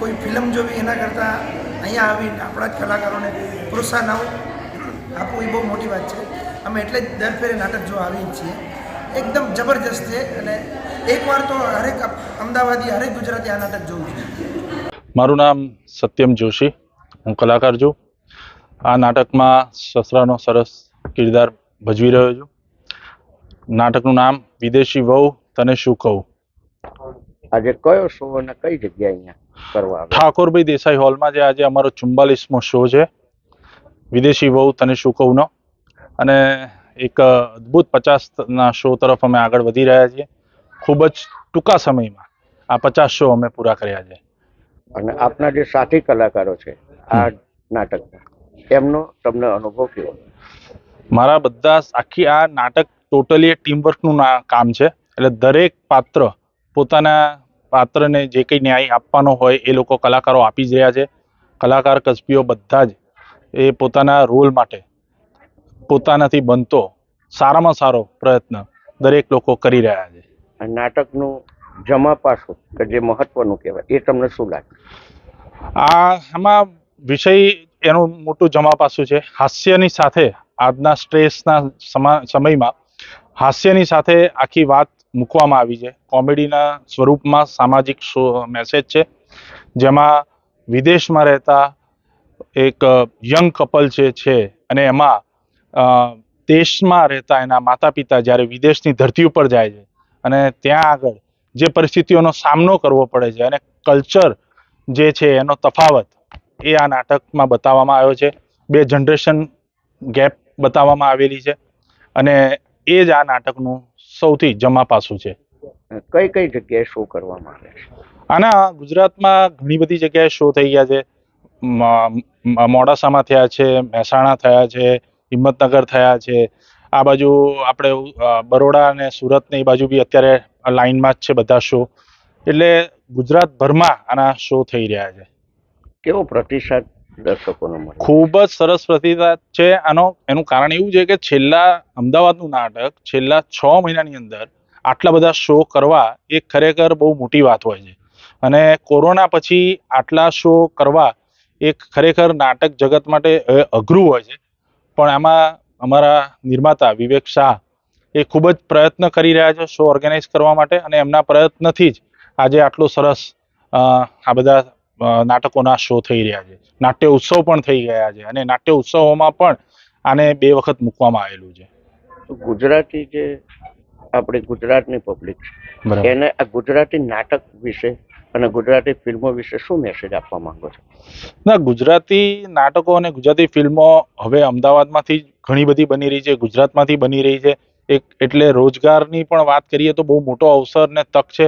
કોઈ ફિલ્મ જોવી એના કરતાં અહીંયા આવીને આપણા જ કલાકારોને પ્રોત્સાહન આવું આપવું એ બહુ મોટી વાત છે. અમે એટલે જ દર ફેરે નાટક જોવા આવીએ છીએ. એકદમ જબરજસ્ત છે અને એકવાર તો હરેક અમદાવાદી, હરેક ગુજરાતી આ નાટક જોવું જોઈએ મારું નામ સત્યમ જોશી. હું કલાકાર છું. આ નાટકમાં સસરાનો સરસ કિરદાર ભજવી રહ્યો છું. નાટકનું નામ વિદેશી વહુ તને શું કહું? આજે કયો શો અને કઈ જગ્યાએ અહીંયા કરવા ઠાકોરભાઈ દેસાઈ હોલમાં જે આજે અમારો ચુમ્બાલીસમો શો છે વિદેશી વહુ તને શું કહું નો. અને એક અદ્ભુત પચાસના શો તરફ અમે આગળ વધી રહ્યા છીએ. ખૂબ જ ટૂંકા સમયમાં આ પચાસ શો અમે પૂરા કર્યા છે. અને આપના જે સાથી કલાકારો છે આ નાટક એમનો તમને અનુભવ કેવો? મારા બધા આખી આ નાટક ટોટલી ટીમવર્કનું ના કામ છે. એટલે દરેક પાત્ર પોતાના પાત્રને જે કંઈ ન્યાય આપવાનો હોય એ લોકો કલાકારો આપી જ રહ્યા છે. કલાકાર કસબીઓ બધા જ એ પોતાના રોલ માટે પોતાનાથી બનતો સારામાં સારો પ્રયત્ન દરેક લોકો કરી રહ્યા છે. નાટકનું જમા પાસું કે જે મહત્વનું કહેવાય એ તમને શું લાગે? આ આમાં વિષય એનું મોટું જમા પાસું છે. હાસ્યની સાથે આજના સ્ટ્રેસના સમા- સમયમાં હાસ્યની સાથે આખી વાત મૂકવામાં આવી છે. કોમેડીના સ્વરૂપમાં સામાજિક મેસેજ છે. જેમાં વિદેશમાં રહેતા એક યંગ કપલ જે છે અને એમાં દેશમાં રહેતા એના માતા પિતા જ્યારે વિદેશની ધરતી ઉપર જાય છે અને ત્યાં આગળ જે પરિસ્થિતિઓનો સામનો કરવો પડે છે અને કલ્ચર જે છે એનો તફાવત એ આ નાટકમાં બતાવવામાં આવ્યો છે. બે જનરેશન ગેપ બતાવવામાં આવેલી છે અને એ જ આ નાટકનું સૌથી જમા પાસું છે. કઈ કઈ જગ્યાએ શો કરવામાં આવે છે? આના ગુજરાતમાં ઘણી બધી જગ્યાએ શો થઈ ગયા છે. મોડાસામાં થયા છે મહેસાણા થયા છે હિંમતનગર થયા છે. આ બાજુ આપણે બરોડા અને સુરત ને એ બાજુ બી અત્યારે લાઇનમાં જ છે બધા શો એટલે ગુજરાતભરમાં આના શો થઈ રહ્યા છે. કેવો પ્રતિસાદ દર્શકોનો ખૂબ જ સરસ પ્રતિસાદ છે. આનો, એનું કારણ એવું છે કે છેલ્લા અમદાવાદનું નાટક છેલ્લા છ મહિનાની અંદર આટલા બધા શો કરવા એ ખરેખર બહુ મોટી વાત હોય છે. અને કોરોના પછી આટલા શો કરવા એ ખરેખર નાટક જગત માટે અઘરું હોય છે. પણ આમાં અમારા નિર્માતા વિવેક શાહ એ ખૂબ જ પ્રયત્ન કરી રહ્યા છે શો ઓર્ગેનાઇઝ કરવા માટે અને એમના પ્રયત્નથી જ આજે આટલો સરસ આ બધા નાટકોના શો થઈ રહ્યા છે. નાટ્ય ઉત્સવ પણ થઈ ગયા છે અને નાટ્ય ઉત્સવોમાં પણ આને બે વખત મૂકવામાં આવેલું છે. તો ગુજરાતી જે આપણી ગુજરાતની પબ્લિક એને આ ગુજરાતી નાટક વિશે અને ગુજરાતી ફિલ્મો વિશે શું મેસેજ આપવા માંગો છો? ના ગુજરાતી નાટકો અને ગુજરાતી ફિલ્મો હવે અમદાવાદમાંથી ઘણી બધી બની રહી છે ગુજરાતમાંથી બની રહી છે. એક એટલે રોજગારની પણ વાત કરીએ તો બહુ મોટો અવસર ને તક છે.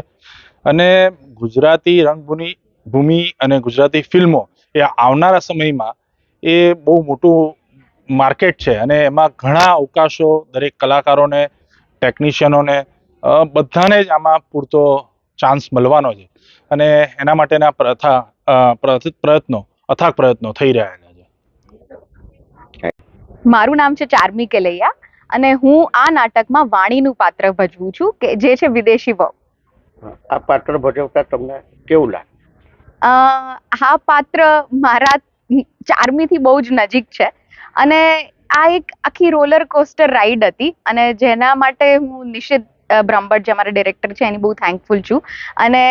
અને ગુજરાતી રંગભૂમિ ભૂમિ અને ગુજરાતી ફિલ્મો એ આવનારા સમયમાં એ બહુ મોટું માર્કેટ છે. અને એમાં ઘણા અવકાશો દરેક કલાકારોને ટેકનિશિયનોને બધાને જ આમાં પૂરતો ચાન્સ મળવાનો છે. અને એના માટેના પ્રથા પ્રયત્નો અથાગ પ્રયત્નો થઈ રહ્યા છે. મારું નામ છે ચાર્મી કેલૈયા અને હું આ નાટકમાં વાણીનું પાત્ર ભજવું છું કે જે છે વિદેશી વહુ. આ પાત્ર ભજવતા તમને કેવું લાગે? આ પાત્ર મારા ચાર્મીથી બહુ જ નજીક છે. અને આ એક આખી રોલર કોસ્ટર રાઈડ હતી અને જેના માટે હું નિશિત અ, બ્રહ્મભટ્ટ જે મારા ડિરેક્ટર છે એની બહુ થેન્કફુલ છું. અને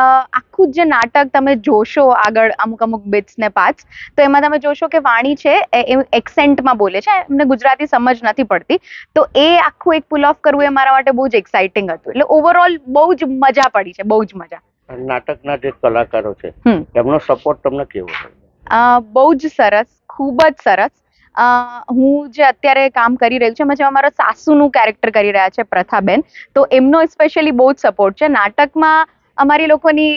આખું જે નાટક તમે જોશો આગળ અમુક અમુક બિટ્સ ને પાર્ટ્સ તો એમાં તમે જોશો કે વાણી છે એ એક્સેન્ટમાં બોલે છે. એમને ગુજરાતી સમજ નથી પડતી. તો એ આખું એક પુલ ઓફ કરવું એ મારા માટે બહુ જ એક્સાઇટિંગ હતું. એટલે ઓવરઓલ બહુ જ મજા પડી છે બહુ જ મજા. નાટકના જે કલાકારો છે એમનો સપોર્ટ તમને કેવો બહુ જ સરસ ખૂબ જ સરસ. હું જે અત્યારે કામ કરી રહી છું જેમાં મારા સાસુનું કેરેક્ટર કરી રહ્યા છે પ્રથાબેન તો એમનો સ્પેશિયલી બહુ જ સપોર્ટ છે. નાટકમાં અમારી લોકોની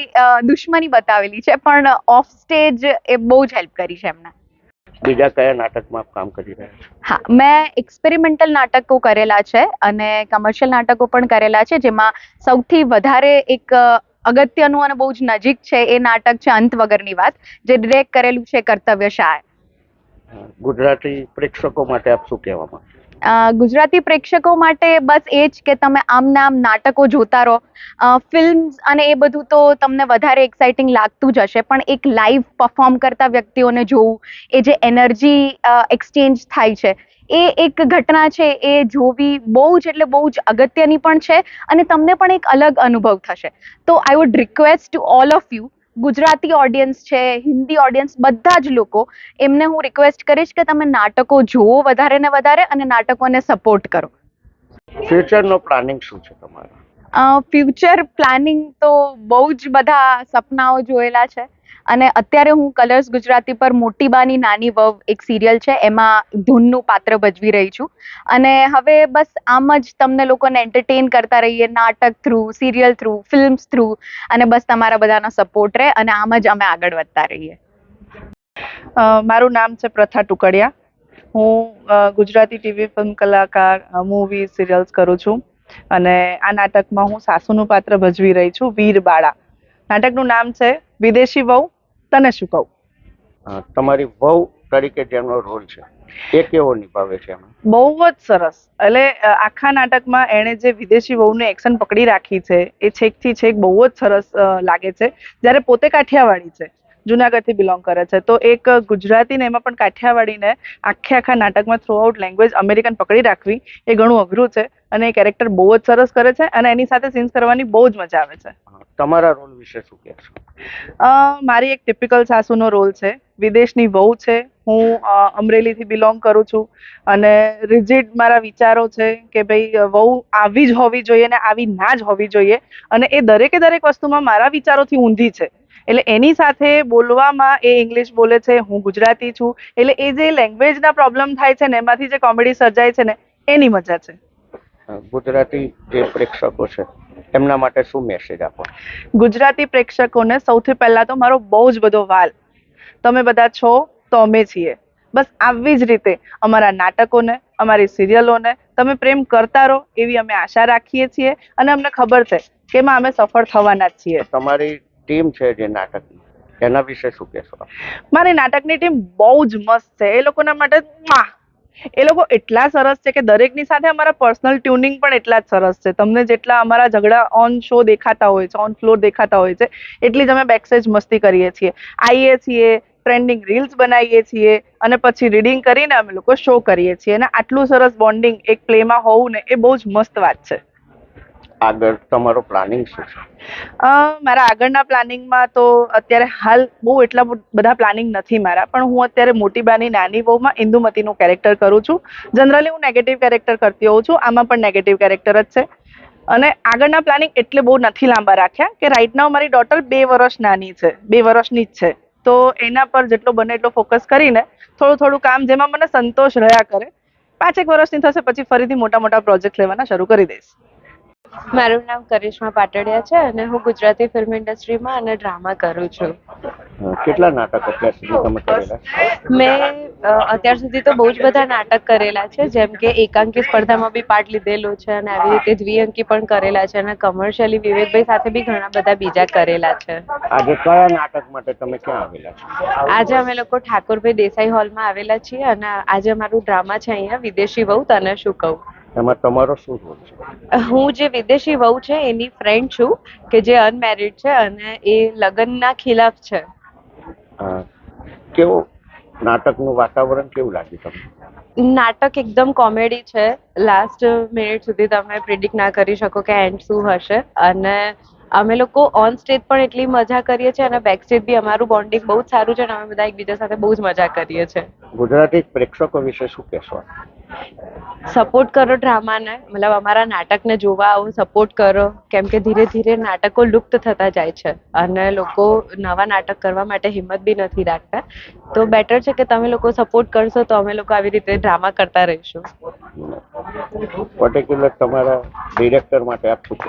દુશ્મની બતાવેલી છે પણ ઓફ સ્ટેજ એ બહુ જ હેલ્પ કરી છે એમને. બીજા કયા નાટકમાં કામ કરી રહ્યા છો? હા મેં એક્સપેરિમેન્ટલ નાટકો કરેલા છે અને કમર્શિયલ નાટકો પણ કરેલા છે જેમાં સૌથી વધારે એક અગત્યનું અને બહુ જ નજીક છે એ નાટક છે અંત વગરની વાત જે ડિરેક્ટ કરેલું છે કર્તવ્ય શાહ. ગુજરાતી પ્રેક્ષકો માટે આપ શું કહેવા માંગો? ગુજરાતી પ્રેક્ષકો માટે બસ એ જ કે તમે આમ નામ આમ નાટકો જોતા રહો. ફિલ્મ્સ અને એ બધું તો તમને વધારે એક્સાઇટિંગ લાગતું જ હશે પણ એક લાઈવ પરફોર્મ કરતા વ્યક્તિઓને જોવું એ જે એનર્જી એક્સચેન્જ થાય છે એ એક ઘટના છે એ જોવી બહુ જ એટલે બહુ જ અગત્યની પણ છે અને તમને પણ એક અલગ અનુભવ થશે. તો I would request to all of you Gujarati audience છે હિન્દી ઓડિયન્સ બધા જ લોકો એમને હું રિક્વેસ્ટ કરીશ કે તમે નાટકો જુઓ વધારે ને વધારે અને નાટકોને સપોર્ટ કરો. ફ્યુચરનો પ્લાનિંગ શું છે તમારું? ફ્યુચર પ્લાનિંગ તો બહુ જ બધા સપનાઓ જોયેલા છે. અને અત્યારે હું કલર્સ ગુજરાતી પર મોટી બાની નાની વવ એક સિરિયલ છે, એમાં ધૂનનું પાત્ર ભજવી રહી છું. અને હવે બસ આમ જ તમને લોકોને એન્ટરટેન કરતા રહીએ, નાટક through serial through films through અને બસ તમારા બધાનો સપોર્ટ રહે અને આમ જ અમે આગળ વધતા રહીએ. મારું નામ છે પ્રથા ટુકડિયા. હું ગુજરાતી ટીવી ફિલ્મ કલાકાર મૂવી સિરિયલ્સ કરું છું. અને આ નાટકમાં હું સાસુનું પાત્ર ભજવી રહી છું વીર બાળા નાટકનું નામ છે વિદેશી વહુ તને શું કહું? તમારી વહુ તરીકે જેમનો રોલ છે એ કેવો નિભાવે છે એમાં? બહુ જ સરસ. એટલે આખા નાટકમાં એણે જે વિદેશી વહુને એક્શન પકડી રાખી છે એ છેકથી છેક બહુ જ સરસ લાગે છે. જ્યારે પોતે કાઠિયાવાડી છે જુનાગઢથી બિલોંગ કરે છે. તો એક ગુજરાતીને એમાં પણ કાઠિયાવાડીને આખે આખા નાટકમાં થ્રુ આઉટ લેંગ્વેજ અમેરિકન પકડી રાખવી એ ઘણું અઘરું છે અને એ કેરેક્ટર બહુ જ સરસ કરે છે અને એની સાથે સીન્સ કરવાની બહુ જ મજા આવે છે. તમારા રોલ વિશે શું કહેશો મારી એક ટિપિકલ સાસુનો રોલ છે. વિદેશની વહુ છે. હું અમરેલીથી બિલોંગ કરું છું અને રિજિડ મારા વિચારો છે કે ભાઈ વહુ આવી જ હોવી જોઈએ ને આવી ના જ હોવી જોઈએ અને એ દરેકે દરેક વસ્તુમાં મારા વિચારોથી ઊંધી છે. એટલે એની સાથે બોલવામાં એ ઇંગ્લિશ બોલે છે હું ગુજરાતી છું. એટલે એ જે લેંગ્વેજના પ્રોબ્લેમ થાય છે ને એમાંથી જે કોમેડી સર્જાય છે ને એની મજા છે. ગુજરાતી જે પ્રેક્ષકો છે એમના માટે શું મેસેજ આપો? ગુજરાતી પ્રેક્ષકોને સૌથી પહેલા તો મારો બહુ જ બધો વાલ. તમે બધા છો તો અમે છીએ. બસ આવી જ રીતે અમારા નાટકોને અમારી સિરિયલોને તમે પ્રેમ કરતા રહો એવી અમે આશા રાખીએ છીએ અને અમને ખબર છે કે એમાં અમે સફળ થવાના જ છીએ. તમારી ટીમ છે જે નાટકની. એના વિશે શું કહેશો? મારી નાટકની ટીમ બહુ જ મસ્ત છે. એ લોકોના માટે એ લોકો એટલા સરસ છે કે દરેકની સાથે અમારા પર્સનલ ટ્યુનિંગ પણ એટલા જ સરસ છે. તમને જેટલા અમારા ઝઘડા ઓન શો દેખાતા હોય છે, ઓન ફ્લોર દેખાતા હોય છે, એટલી જ અમે બેકસ્ટેજ મસ્તી કરીએ છીએ. આવીએ છીએ ટ્રેન્ડિંગ રીલ્સ બનાવીએ છીએ અને પછી રીડિંગ કરીને અમે લોકો શો કરીએ છીએ. અને આટલું સરસ બોન્ડિંગ એક પ્લેમાં હોવું ને એ બહુ જ મસ્ત વાત છે. આગળ તમારો પ્લાનિંગ શું છે? મારા આગળના પ્લાનિંગમાં તો અત્યારે હાલ બહુ એટલા બધા પ્લાનિંગ નથી મારા, પણ હું અત્યારે મોટી બાની નાની બહુમાં ઇન્દુમતીનું કેરેક્ટર કરું છું. જનરલી હું નેગેટિવ કેરેક્ટર કરતી હોઉં છું, આમાં પણ નેગેટિવ કેરેક્ટર જ છે. અને આગળના પ્લાનિંગ એટલે બહુ નથી લાંબા રાખ્યા, કે રાઈટ નાવ મારી ડોટર બે વર્ષ નાની છે, બે વર્ષની જ છે. તો એના પર જેટલો બને એટલો ફોકસ કરીને થોડું થોડું કામ જેમાં મને સંતોષ રહ્યા કરે, પાંચેક વર્ષની થશે પછી ફરીથી મોટા મોટા પ્રોજેક્ટ લેવાના શરૂ કરી દઈશ. મારું નામ કરિશ્મા પાટડિયા છે અને હું ગુજરાતી ફિલ્મ ઇન્ડસ્ટ્રીમાં અને ડ્રામા કરું છું. કેટલા નાટક અત્યાર સુધી તમે કરેલા? મેં અત્યાર સુધી તો બહુ જ બધા નાટક કરેલા છે જેમ કે એકાંકી સ્પર્ધામાં બી પાર્ટ લીધેલો છે અને આવી રીતે દ્વિઅંકી પણ કરેલા છે અને કમર્શિયલી વિવેકભાઈ સાથે બી ઘણા બધા બીજા કરેલા છે. આજે કયા નાટક માટે તમે ક્યાં આવેલા છો? આજે અમે લોકો ઠાકોરભાઈ દેસાઈ હોલમાં આવેલા છીએ અને આજે અમારું ડ્રામા છે અહીંયા વિદેશી વહુ તને શું કહું? એમાં તમારો શું રોલ છે? હું જે વિદેશી વહુ છે એની ફ્રેન્ડ છું કે જે અનમેરિડ છે અને એ લગ્નના ખિલાફ છે. કેવો નાટકનું વાતાવરણ કેવું લાગ્યું તમને? નાટક એકદમ કોમેડી છે. લાસ્ટ મિનિટ સુધી તમે પ્રિડિક્ટ ના કરી શકો કે એન્ડ શું હશે. અને અમે લોકો ઓન સ્ટેજ પણ એટલી મજા કરીએ છીએ અને બેક સ્ટેજ બી અમારું બોન્ડિંગ બહુ જ સારું છે અને અમે બધા એકબીજા સાથે બહુ જ મજા કરીએ છીએ. ગુજરાતી પ્રેક્ષકો વિશે શું કહેશો? સપોર્ટ કરો ડ્રામાને મતલબ અમારા નાટકને જોવા આવો સપોર્ટ કરો. કેમ કે ધીરે ધીરે નાટકો લુપ્ત થતા જાય છે. અને લોકો નવા નાટક કરવા માટે હિંમત બી નથી રાખતા. તો બેટર છે કે તમે લોકો સપોર્ટ કરશો તો અમે લોકો આવી રીતે ડ્રામા કરતા રહીશું. પર્ટિક્યુલર તમારા ડિરેક્ટર માટે આપ શું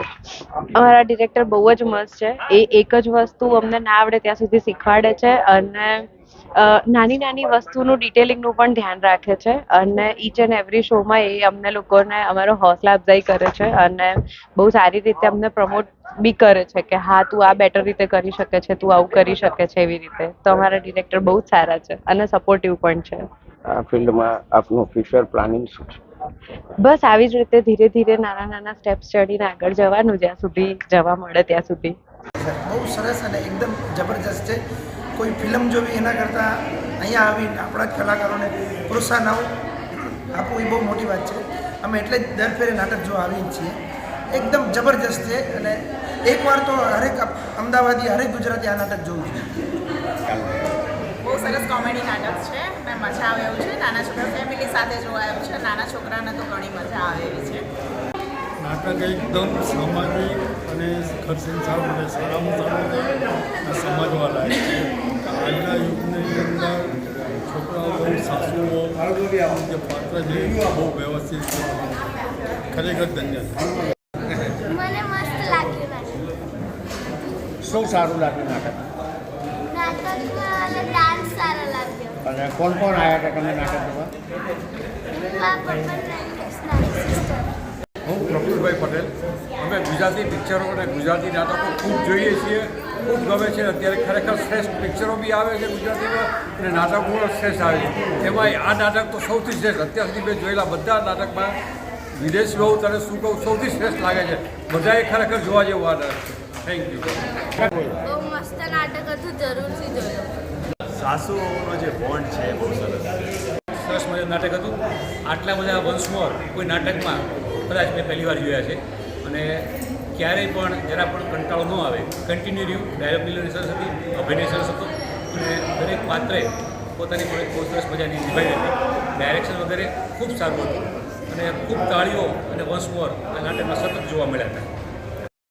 અમારા ડિરેક્ટર બહુ જ મસ્ત છે. એ એક જ વસ્તુ અમને ના આવડે ત્યાં સુધી શીખવાડે છે અને નાની નાની વસ્તુનું ડિટેલિંગનું પણ ધ્યાન રાખે છે અને ઈચ એન્ડ એવરી શોમાં એ અમને લોકોને અમારો હૌસલા અફઝાઈ કરે છે અને બહુ સારી રીતે અમને પ્રમોટ બી કરે છે કે હા તું આ બેટર રીતે કરી શકે છે તું આવું કરી શકે છે એવી રીતે. તો અમારા ડિરેક્ટર બહુ જ સારા છે અને સપોર્ટિવ પણ છે. આ ફિલ્ડમાં આપનું ફ્યુચર પ્લાનિંગ શું છે? બસ આવી જ રીતે ધીરે ધીરે નાના નાના સ્ટેપ્સ ચડીને આગળ જવાનું જ્યાં સુધી જવા મળે ત્યાં સુધી. બહુ સરસ અને એકદમ જબરજસ્ત છે. કોઈ ફિલ્મ જોવી એના કરતાં અહીંયા આવીને આપણા જ કલાકારોને પ્રોત્સાહન આવું આપવું એ બહુ મોટી વાત છે. અમે એટલે જ દર ફેરે નાટક જોવા આવીએ જ છીએ. એકદમ જબરજસ્ત છે અને એકવાર તો હરેક અમદાવાદી હરેક ગુજરાતી આ નાટક જોવું છે બહુ સરસ કોમેડી નાટક છે. મેં મજા આવે એવું છે. નાના છોકરા ફેમિલી સાથે જોવા આવ્યું છે. નાના છોકરાને તો ઘણી મજા આવે એવી છે. નાટક એકદમ સામાજિક અને ખર્ચિંચાળ અને સારામાં સારું સમજવા લાયક છે. આજના યુગની અંદર છોકરાઓ બહુ સાસુઓ જે પાત્ર છે બહુ વ્યવસ્થિત છે. ખરેખર ધન્ય મને મસ્ત લાગ્યું શું સારું લાગ્યું નાટક? અને કોણ કોણ આવ્યા હતા તમે નાટક જોવા? હું પ્રફુલભાઈ પટેલ. અમે ગુજરાતી પિક્ચરો અને ગુજરાતી નાટકો ખૂબ જોઈએ છીએ ખૂબ ગમે છે. અત્યારે ખરેખર શ્રેષ્ઠ પિક્ચરો બી આવે છે ગુજરાતીમાં અને નાટકો પણ શ્રેષ્ઠ આવે છે. તેમાં આ નાટક તો સૌથી શ્રેષ્ઠ. અત્યાર સુધી મેં જોયેલા બધા નાટકમાં વિદેશી બહુ તને શું કહું સૌથી શ્રેષ્ઠ લાગે છે. બધાએ ખરેખર જોવા જેવું આ નાટક થેન્ક યુ બહુ મસ્ત નાટક હતું જરૂરથી જોયો સાસુઓનો જે બોન્ડ છે એ બહુ સરસ સરસ મજા નાટક હતું. આટલા બધા વન્સ મોર કોઈ નાટકમાં કદાચ મેં પહેલી વાર જોયા છે. અને ક્યારેય પણ જરા પણ કંટાળો ન આવે. કન્ટિન્યુ રહ્યું. ડાયલોગની સરસ હતી. અભિનય સરસ હતો. અને દરેક પાત્રે પોતાની પણ બહુ સરસ મજાની નિભાવી હતી. ડાયરેક્શન વગેરે ખૂબ સારું હતું. અને ખૂબ તાળીઓ અને વન્સ મોર આ નાટકમાં સતત જોવા મળ્યા હતા.